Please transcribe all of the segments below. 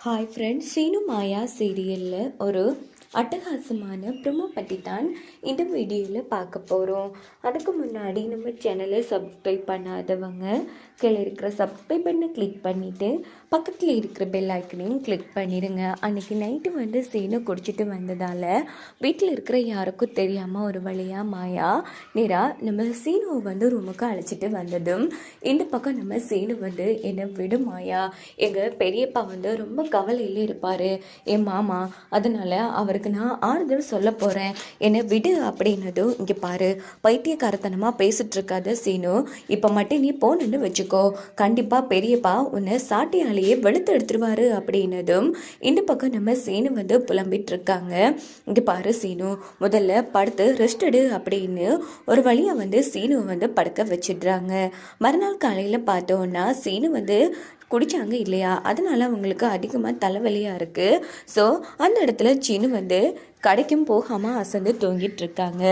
Hi friends Seenu மாயா சீரியலில் ஒரு அட்டகாசமான ப்ரொமோ பற்றி தான் இந்த வீடியோவில் பார்க்க போகிறோம் அதுக்கு முன்னாடி நம்ம சேனலை சப்ஸ்கிரைப் பண்ணாதவங்க கீழே இருக்கிற சப்ஸ்கிரைப் பண்ண கிளிக் பண்ணிவிட்டு பக்கத்தில் இருக்கிற பெல் ஐக்கனையும் கிளிக் பண்ணிடுங்க. அன்றைக்கி நைட்டு வந்து சீனு குடிச்சிட்டு வந்ததால் வீட்டில் இருக்கிற யாருக்கும் தெரியாமல் ஒரு வழியாக மாயா நேராக நம்ம சீனுவை வந்து ரூமுக்கு அழைச்சிட்டு வந்ததும் இந்த பக்கம் நம்ம சீனு வந்து என்னை விடுமாயா எங்கள் பெரியப்பா வந்து ரொம்ப கவலையில் இருப்பார். என் மாமா அதனால் அவர் அவருக்கு நான் ஆறுதல் சொல்ல போகிறேன் என்னை விடு அப்படின்னதும் இங்கே பாரு. பைத்தியக்காரத்தனமாக பேசிட்டு இருக்காத சீனு இப்போ மட்டும் நீ போனன்னு வச்சுக்கோ. கண்டிப்பாக பெரியப்பா உன்னை சாட்டியாலேயே வெளுத்து எடுத்துருவாரு அப்படின்னதும் இந்த பக்கம் நம்ம சீனு வந்து புலம்பிட்டு இருக்காங்க இங்கே பாரு சீனு முதல்ல படுத்து ரெஸ்ட் எடு அப்படின்னு ஒரு வழியாக வந்து சீனுவை வந்து படுக்க வச்சிடுறாங்க. மறுநாள் காலையில் பார்த்தோன்னா சீனு வந்து குடித்தாங்க இல்லையா? அதனால் அவங்களுக்கு அதிகமாக தலைவலியாக இருக்குது ஸோ அந்த இடத்துல சீனு வந்து கடைக்கும் போகாமல் அசந்து தூங்கிட்டு இருக்காங்க.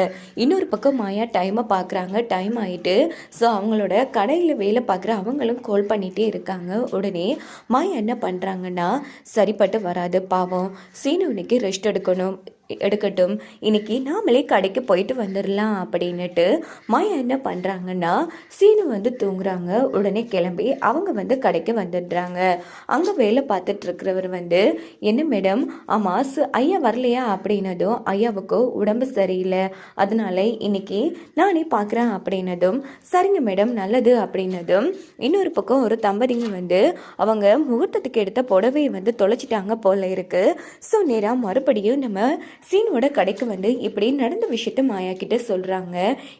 இன்னொரு பக்கம் மாயா டைமை பார்க்குறாங்க டைம் ஆகிட்டு ஸோ அவங்களோட கடையில் வேலை பார்க்குற அவங்களும் கால் பண்ணிகிட்டே இருக்காங்க. உடனே மாயா என்ன பண்ணுறாங்கன்னா சரிப்பட்டு வராது பாவம். சீனு இன்னைக்கு ரெஸ்ட் எடுக்கணும். எடுக்கட்டும். இன்னைக்கு நாமளே கடைக்கு போயிட்டு வந்துடலாம் அப்படின்னுட்டு மாயா என்ன பண்ணுறாங்கன்னா சீனு வந்து தூங்குறாங்க. உடனே கிளம்பி அவங்க வந்து கடைக்கு வந்துடுறாங்க. அங்கே வேலை பார்த்துட்டு இருக்கிறவர் வந்து என்ன மேடம் ஆமாம் சு ஐயா வரலையா? அப்படின்னதும் ஐயாவுக்கு உடம்பு சரியில்லை. அதனால இன்னைக்கு நானே பார்க்குறேன். அப்படின்னதும் சரிங்க மேடம் நல்லது. அப்படின்னதும் இன்னொரு பக்கம் ஒரு தம்பதிங்க வந்து அவங்க முகூர்த்தத்துக்கு எடுத்த புடவையை வந்து தொலைச்சிட்டாங்க போல இருக்கு. ஸோ நேராக மறுபடியும் நம்ம சீனோட கடைக்கு வந்து இப்படி நடந்த விஷயத்த மாயா கிட்ட சொல்கிறாங்க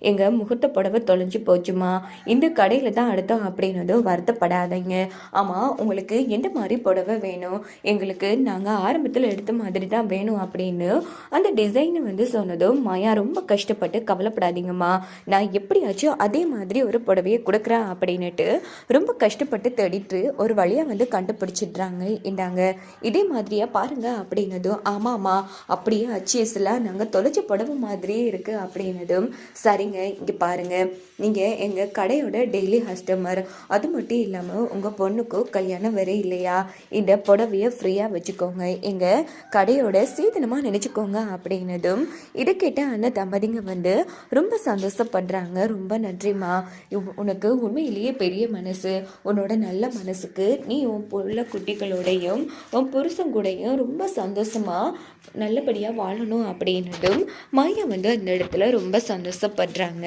எங்கள் முகூர்த்த புடவை தொலைஞ்சு போச்சுமா? இந்த கடையில் தான் அடுத்தோம் அப்படின்னதும் வருத்தப்படாதீங்க. ஆமாம் உங்களுக்கு எந்த மாதிரி புடவை வேணும்? எங்களுக்கு நாங்கள் ஆரம்பத்தில் எடுத்த மாதிரி தான் வேணும் அப்படின்னு அந்த டிசைனை வந்து சொன்னதும் மாயா ரொம்ப கஷ்டப்பட்டு கவலைப்படாதீங்கம்மா. நான் எப்படியாச்சும் அதே மாதிரி ஒரு புடவையை கொடுக்குறேன் அப்படின்னுட்டு ரொம்ப கஷ்டப்பட்டு தேடிட்டு ஒரு வழியாக வந்து கண்டுபிடிச்சிடுறாங்க. இந்தாங்க இதே மாதிரியா பாருங்க அப்படின்னதும் ஆமாம்மா அப்படியே அச்சியஸில் நாங்கள் தொலைச்ச புடவை மாதிரியே இருக்குது அப்படின்னதும் சரிங்க இங்கே பாருங்கள் நீங்கள் எங்கள் கடையோட டெய்லி கஸ்டமர் அது மட்டும் இல்லாமல் உங்கள் பொண்ணுக்கும் கல்யாணம் வேறு இல்லையா? இந்த புடவையை ஃப்ரீயாக வச்சுக்கோங்க. எங்கள் கடையோட சீதனமாக நினச்சிக்கோங்க அப்படின்னதும் இதை கேட்ட அந்த தம்பதிங்க வந்து ரொம்ப சந்தோஷப்படுறாங்க. ரொம்ப நன்றிம்மா. உனக்கு உண்மையிலேயே பெரிய மனசு. உன்னோட நல்ல மனசுக்கு நீ உன் புள்ள குட்டிகளோடையும் உன் புருஷன் கூடையும் ரொம்ப சந்தோஷமாக நல்லபடியாக வாழணும் அப்படின்னதும் மாயா வந்து அந்த இடத்துல ரொம்ப சந்தோஷப்படுறாங்க.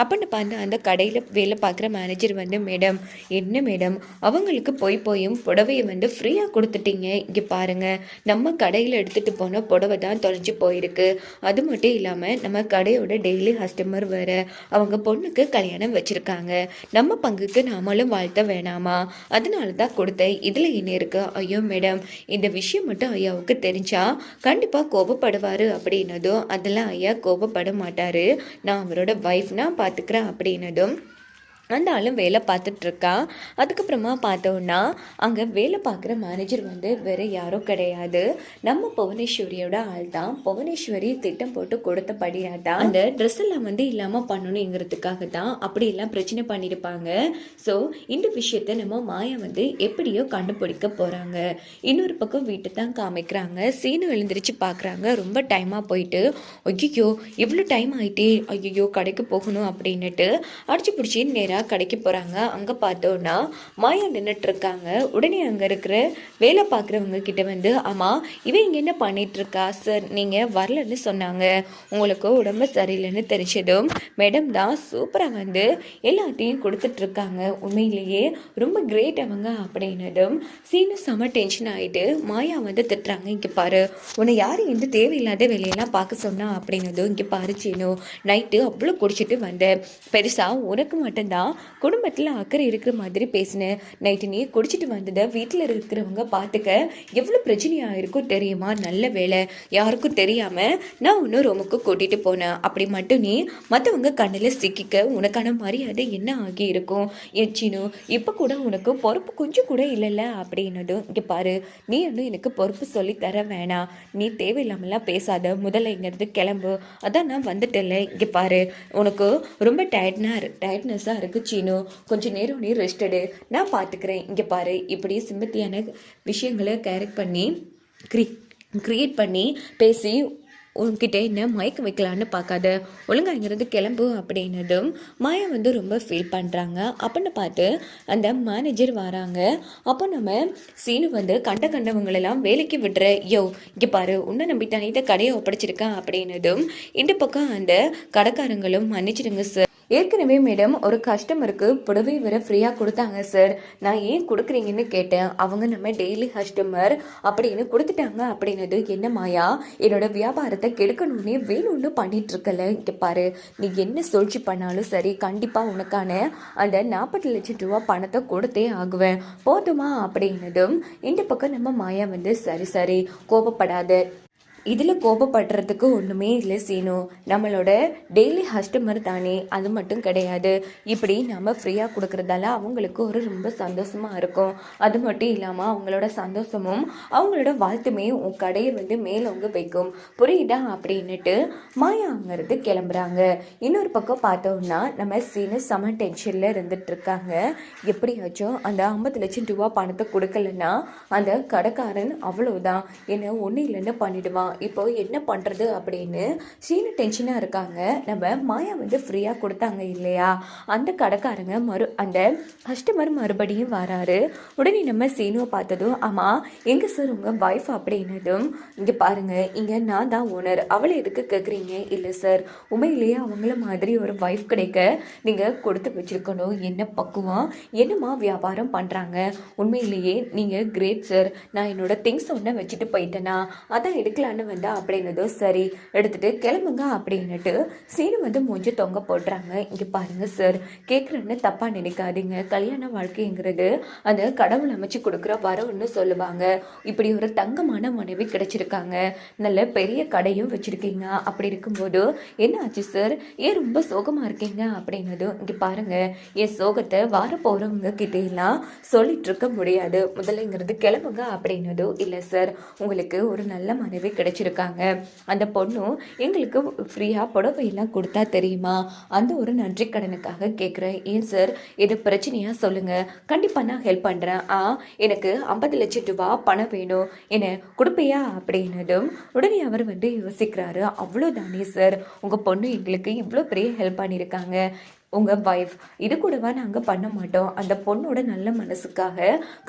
அப்படின்னு வந்து அந்த கடையில் வேலை பார்க்குற மேனேஜர் வந்து மேடம் என்ன மேடம் அவங்களுக்கு போய் போயும் புடவையை வந்து ஃப்ரீயாக கொடுத்துட்டீங்க. இங்கே பாருங்கள் நம்ம கடையில் எடுத்துகிட்டு போன புடவை தான் தொலைஞ்சு போயிருக்கு. அது மட்டும் இல்லாமல் நம்ம கடையோட டெய்லி கஸ்டமர் வேறு. அவங்க பொண்ணுக்கு கல்யாணம் வச்சுருக்காங்க. நம்ம பங்குக்கு நாமளும் வாழ்த்த வேணாமா? அதனால தான் கொடுத்தேன். இதில் என்ன இருக்குது ஐயோ மேடம் இந்த விஷயம் மட்டும் ஐயாவுக்கு தெரிஞ்சா கண்டிப்பாக கோபப்படுவார் அப்படின்னதும் அதெல்லாம் ஐயா கோபப்பட மாட்டார். நான் அவரோட ஒய்ஃப்னா பார்த்துக்கிறேன் அப்படின்னதும் அந்த ஆளும் வேலை பார்த்துட்ருக்கா. அதுக்கப்புறமா பார்த்தோன்னா அங்கே வேலை பார்க்குற மேனேஜர் வந்து வேறு யாரும் கிடையாது. நம்ம புவனேஸ்வரியோட ஆள் தான். புவனேஸ்வரி திட்டம் போட்டு கொடுத்தபடியாக தான். அந்த ட்ரெஸ் எல்லாம் வந்து இல்லாமல் பண்ணணுங்கிறதுக்காக தான் அப்படி எல்லாம் பிரச்சனை பண்ணியிருப்பாங்க. ஸோ இந்த விஷயத்தை நம்ம மாயா வந்து எப்படியோ கண்டுபிடிக்க போகிறாங்க இன்னொரு பக்கம் வீட்டை தான் காமிக்கிறாங்க. சீனு எழுந்திரிச்சு பார்க்குறாங்க. ரொம்ப டைமாக போயிட்டு ஐயோ இவ்வளோ டைம் ஆயிட்டே. ஐயோ கடைக்கு போகணும் அப்படின்னுட்டு அடிச்சு பிடிச்சி நேராக கடைக்கு போகிறாங்க அங்கே பார்த்தோன்னா மாயா நின்றுட்டுருக்காங்க உடனே அங்கே இருக்கிற வேலை பார்க்குறவங்க கிட்ட வந்து ஆமாம் இவன் இங்கே என்ன பண்ணிகிட்ருக்கா சார் நீங்கள் வரலன்னு சொன்னாங்க. உங்களுக்கு உடம்பு சரியில்லைன்னு தெரிஞ்சதும் மேடம் தான் சூப்பராக வந்து எல்லாத்தையும் கொடுத்துட்ருக்காங்க. உண்மையிலேயே ரொம்ப கிரேட் அவங்க அப்படின்னதும் சீனு செம டென்ஷன் ஆகிட்டு மாயா வந்து திட்டுறாங்க. இங்கே பாரு உன்னை யாரும் எந்த தேவையில்லாத வேலையெல்லாம் பார்க்க சொன்னா? அப்படின்னதும் இங்கே பாரு சீனு நைட்டு அவ்வளோ குடிச்சிட்டு வந்தேன் பெருசாக உனக்கு மட்டும்தான் குடும்பத்தில் அக்கறை இருக்கிற மாதிரி பேசினேன் நைட்டு நீ குடிச்சிட்டு வந்ததை வீட்டில் இருக்கிறவங்க பார்த்துக்க எவ்வளோ பிரச்சனையாக இருக்கும் தெரியுமா? நல்ல வேலை யாருக்கும் தெரியாமல் நான் இன்னும் ரூமுக்கு கூட்டிகிட்டு போனேன். அப்படி மட்டும் நீ மற்றவங்க கண்ணில் சிக்கிக்க உனக்கான மரியாதை என்ன ஆகி இருக்கும்? எச்சினு இப்போ கூட உனக்கு பொறுப்பு கொஞ்சம் கூட இல்லைல்ல? அப்படின்னதும் இங்கே பாரு நீ இன்னும் எனக்கு பொறுப்பு சொல்லி தர வேணாம். நீ தேவையில்லாமலாம் பேசாத. முதல்ல இங்கேருந்து கிளம்பு. அதான் நான் வந்துட்டேன்ல. இங்கே பாரு உனக்கு ரொம்ப டயர்ட்னா டயட்னஸாக இருக்குது. இருக்கு சீனு கொஞ்சம் நேரம் நீ ரெஸ்ட் எடு. நான் பார்த்துக்கிறேன் இங்கே பாரு. இப்படி சிம்பத்தியான விஷயங்களை கேரக்ட் பண்ணி க்ரி க்ரியேட் பண்ணி பேசி உன்கிட்ட என்ன மயக்க வைக்கலான்னு பார்க்காத ஒழுங்கா இங்கேருந்து கிளம்பு அப்படின்னதும் மாயா வந்து ரொம்ப ஃபீல் பண்ணுறாங்க அப்படின்னு பார்த்து அந்த மேனேஜர் வராங்க. அப்போ நம்ம சீனு வந்து கண்ட கண்டவங்களெல்லாம் வேலைக்கு விடுற யோ இங்கே பாரு. உன்னை நம்பி தானே இதை கடையை ஒப்படைச்சிருக்கேன். அப்படின்னதும் இந்த பக்கம் அந்த கடைக்காரங்களும் மன்னிச்சிடுங்க சார் ஏற்கனவே மேடம் ஒரு கஸ்டமருக்கு புடவை வர ஃப்ரீயாக கொடுத்தாங்க சார். நான் ஏன் கொடுக்குறீங்கன்னு கேட்டேன். அவங்க நம்ம டெய்லி கஸ்டமர் அப்படின்னு கொடுத்துட்டாங்க அப்படின்னது என்ன மாயா? என்னோட வியாபாரத்தை கெடுக்கணும்னே வேணும்னு பண்ணிட்டு இருக்கல இங்கே பாரு. நீ என்ன சூழ்ச்சி பண்ணாலும் சரி கண்டிப்பாக உனக்கான அந்த நாற்பது லட்சம் ரூபா பணத்தை கொடுத்தே ஆகுவேன். போதுமா அப்படின்னதும் இந்த பக்கம் நம்ம மாயா வந்து சரி சரி கோபப்படாத. இதில் கோபப்படுறதுக்கு ஒன்றுமே இல்லை சீனு. நம்மளோட டெய்லி கஸ்டமர் தானே. அது மட்டும் கிடையாது. இப்படி நம்ம ஃப்ரீயாக கொடுக்குறதால அவங்களுக்கு ஒரு ரொம்ப சந்தோஷமாக இருக்கும். அது மட்டும் இல்லாமல் அவங்களோட சந்தோஷமும் அவங்களோட வாழ்த்துமே உன் கடையை வந்து மேலோங்க வைக்கும். புரியுதா? அப்படின்னுட்டு மாயாங்கிறது கிளம்புறாங்க. இன்னொரு பக்கம் பார்த்தோம்னா நம்ம சீனு செம டென்ஷனில் இருந்துட்டு இருக்காங்க எப்படியாச்சும் அந்த ஐம்பது லட்சம் ரூபா பணத்தை கொடுக்கலன்னா அந்த கடைக்காரன் அவ்வளோதான் என்ன ஒன்றும் இல்லைன்னு பண்ணிடுவான். இப்போ என்ன பண்ணுறது அப்படின்னு சீனு டென்ஷனாக இருக்காங்க. நம்ம மாயா வந்து ஃப்ரீயாக கொடுத்தாங்க இல்லையா? அந்த கடைக்காரங்க மறு அந்த கஸ்டமர் மறுபடியும் வராரு. உடனே நம்ம சீனுவை பார்த்ததும் ஆமாம் எங்கே சார் உங்கள் ஒய்ஃப் அப்படின்னதும் இங்கே பாருங்கள் இங்கே நான் தான் ஓனர் அவளை எதுக்கு கேட்குறீங்க இல்லை சார் உண்மையிலேயே அவங்கள மாதிரி ஒரு ஒய்ஃப் கிடைக்க நீங்கள் கொடுத்து வச்சிருக்கணும். என்ன பக்குவம்? என்னம்மா வியாபாரம் பண்ணுறாங்க உண்மையிலேயே நீங்கள் கிரேட் சார் நான் என்னோட திங்ஸ் ஒன்று வச்சுட்டு போயிட்டேனா? அதான் எடுக்கலான்னு வேண்டாம் அப்படின்னதும் சரி எடுத்துட்டு கிளம்புங்க அப்படின்னுட்டு சீனு வந்து மூஞ்சி தொங்க போடுறாங்க இங்கே பாருங்க சார் கேட்குறேன்னு தப்பாக நினைக்காதீங்க. கல்யாண வாழ்க்கைங்கிறது அந்த கடவுள் அமைச்சு கொடுக்குற வரவுன்னு சொல்லுவாங்க. இப்படி ஒரு தங்கமான மனைவி கிடைச்சிருக்காங்க. நல்ல பெரிய கடையும் வச்சிருக்கீங்க. அப்படி இருக்கும்போது என்ன ஆச்சு சார் ஏன் ரொம்ப சோகமாக இருக்கீங்க? அப்படின்னதும் இங்கே பாருங்க என் சோகத்தை வார போகிறவங்க கிட்டேலாம் சொல்லிட்டு இருக்க முடியாது. முதல்லங்கிறது கிளம்புங்க அப்படின்னதும் இல்லை சார் உங்களுக்கு ஒரு நல்ல மனைவி கிடைச்சிருக்காங்க அந்த பொண்ணும் எங்களுக்கு ஃப்ரீயாக புடவையெல்லாம் கொடுத்தா தெரியுமா? அந்த ஒரு நன்றி கடனுக்காக கேட்குறேன் ஏன் சார் இது பிரச்சனையாக சொல்லுங்கள் கண்டிப்பாக நான் ஹெல்ப் பண்ணுறேன் ஆ எனக்கு ஐம்பது லட்சம் ரூபா பணம் வேணும். என்ன கொடுப்பையா? அப்படின்னதும் உடனே அவர் வந்து யோசிக்கிறாரு. அவ்வளோதானே சார் உங்கள் பொண்ணு எங்களுக்கு இவ்வளோ பெரிய ஹெல்ப் பண்ணியிருக்காங்க. உங்கள் ஒய்ஃப் இது கூடவா நாங்கள் பண்ண மாட்டோம். அந்த பொண்ணோட நல்ல மனசுக்காக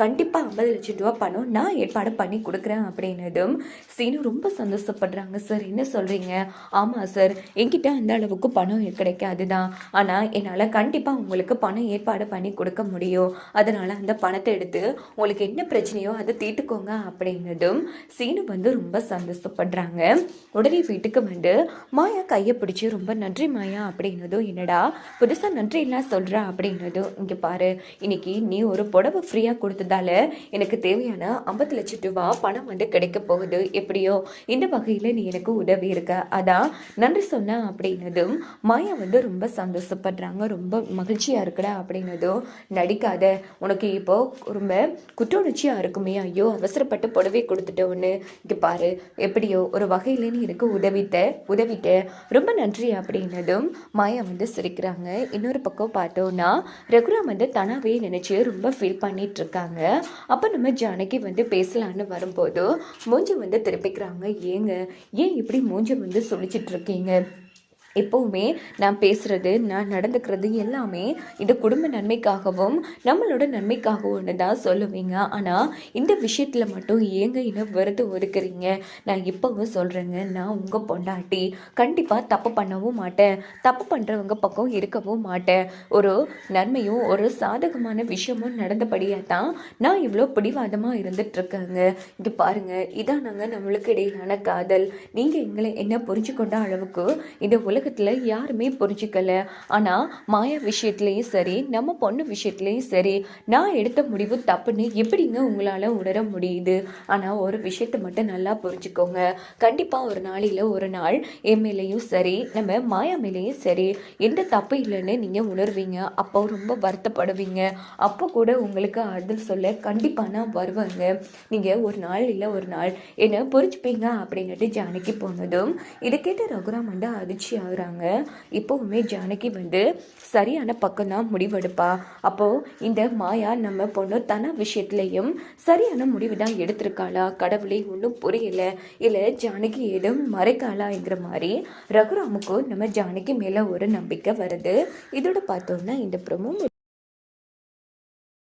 கண்டிப்பாக ஐம்பது லட்சம் ரூபா பணம் நான் ஏற்பாடு பண்ணி கொடுக்குறேன் அப்படின்னதும் சீனு ரொம்ப சந்தோஷப்படுறாங்க. சார் என்ன சொல்கிறீங்க ஆமாம் சார். என்கிட்ட அந்த அளவுக்கு பணம் கிடைக்காது தான் ஆனால் என்னால் கண்டிப்பாக உங்களுக்கு பணம் ஏற்பாடு பண்ணி கொடுக்க முடியும். அதனால் அந்த பணத்தை எடுத்து உங்களுக்கு என்ன பிரச்சனையோ அதை தீர்த்துக்கோங்க அப்படின்னதும் சீனு வந்து ரொம்ப சந்தோஷப்படுறாங்க. உடனே வீட்டுக்கு வந்து மாயா கையை பிடிச்சி ரொம்ப நன்றி மாயா அப்படின்னதும் என்னடா புதுசாக நன்றியெல்லாம் சொல்கிற அப்படின்றதும் இங்கே பாரு. இன்னைக்கு நீ ஒரு புடவை ஃப்ரீயாக கொடுத்ததால எனக்கு தேவையான ஐம்பது லட்சம் ரூபா பணம் வந்து கிடைக்க போகுது. எப்படியோ இந்த வகையில் நீ எனக்கு உதவி இருக்க. அதான் நன்றி சொன்ன அப்படின்னதும் மாயா வந்து ரொம்ப சந்தோஷப்படுறாங்க. ரொம்ப மகிழ்ச்சியாக இருக்கடா அப்படின்னதும் நடிக்காத. உனக்கு இப்போ ரொம்ப குற்றுணர்ச்சியாக இருக்குமே. ஐயோ அவசரப்பட்டு புடவை கொடுத்துட்டோன்னு இங்கே பாரு எப்படியோ ஒரு வகையில் நீ எனக்கு உதவிட்ட உதவிட்ட. ரொம்ப நன்றி அப்படின்னதும் மாயா வந்து சிரிக்கிறாங்க. இன்னொரு பக்கம் பார்த்தோன்னா ரகுராம் வந்து தனாவே நினச்சி ரொம்ப ஃபீல் பண்ணிட்டு இருக்காங்க அப்போ நம்ம ஜானகி வந்து பேசலான்னு வரும்போது மூஞ்சி வந்து திருப்பிக்கிறாங்க. ஏங்க ஏன் இப்படி மூஞ்சி வந்து சொல்லிச்சிட்டு இருக்கீங்க எப்போவுமே நான் பேசுகிறது நான் நடந்துக்கிறது எல்லாமே இது குடும்ப நன்மைக்காகவும் நம்மளோட நன்மைக்காகவும் தான் சொல்லுவீங்க. ஆனால் இந்த விஷயத்தில் மட்டும் ஏங்க இன்னும் விருது ஒதுக்குறீங்க? நான் இப்போவும் சொல்கிறேங்க நான் உங்கள் பொண்டாட்டி. கண்டிப்பாக தப்பு பண்ணவும் மாட்டேன். தப்பு பண்ணுறவங்க பக்கம் இருக்கவும் மாட்டேன். ஒரு நன்மையும் ஒரு சாதகமான விஷயமும் நடந்தபடியாக தான் நான் இவ்வளோ பிடிவாதமாக இருந்துகிட்ருக்கேங்க இங்கே பாருங்கள் இதான் நாங்கள் நம்மளுக்கு இடையிலான காதல். நீங்கள் எங்களை என்ன புரிஞ்சு கொண்ட அளவுக்கு இந்த உலகத்தில் யாருமே புரிஞ்சுக்கல. ஆனால் மாயா விஷயத்துலேயும் சரி நம்ம பொண்ணு விஷயத்துலேயும் சரி நான் எடுத்த முடிவு தப்புன்னு எப்படிங்க உங்களால் உணர முடியுது? ஆனால் ஒரு விஷயத்தை மட்டும் நல்லா புரிஞ்சுக்கோங்க. கண்டிப்பாக ஒரு நாளில் ஒரு நாள் என் மேலேயும் சரி நம்ம மாயா மேலேயும் சரி எந்த தப்பு இல்லைன்னு நீங்கள் உணர்வீங்க. அப்போ ரொம்ப வருத்தப்படுவீங்க. அப்போ கூட உங்களுக்கு அதில் சொல்ல கண்டிப்பாக நான் வருவேங்க. நீங்கள் ஒரு நாள் இல்லை ஒரு நாள் என்ன புரிஞ்சுப்பீங்க அப்படின்னுட்டு ஜானகி போனதும் இதை கேட்ட ரகுராம் வந்து அதிர்ச்சியாக ஆகுறாங்க. இப்போவுமே ஜானகி வந்து சரியான பக்கம் தான் முடிவெடுப்பா. அப்போது இந்த மாயா நம்ம பொண்ணு தன விஷயத்துலையும் சரியான முடிவு தான் எடுத்திருக்காளா? கடவுளே ஒன்றும் புரியல. இல்லை ஜானகி ஏதும் மறைக்காளாங்கிற மாதிரி ரகுராமுக்கும் நம்ம ஜானகி மேலே ஒரு நம்பிக்கை வருது. இதோட பார்த்தோம்னா இந்த ப்ரோமோ